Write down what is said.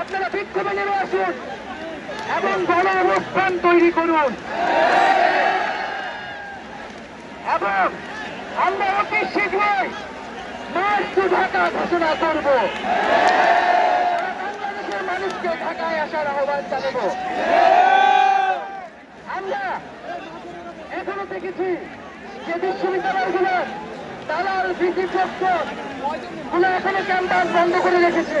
আপনারা বিক্ষোভে নেমে আসুন এবং বড় অবস্থান তৈরি করুন। এবং আমরা অতি শীঘ্রই মার্চ টু ঢাকা ঘোষণা করব। বাংলাদেশের মানুষকে ঢাকায় আসার আহ্বান জানাব। আমরা এখনও দেখেছি যে বিশ্ববিদ্যালয়গুলোর তারা ভিত্তি গুলো এখনও ক্যাম্পাস বন্ধ করে রেখেছে।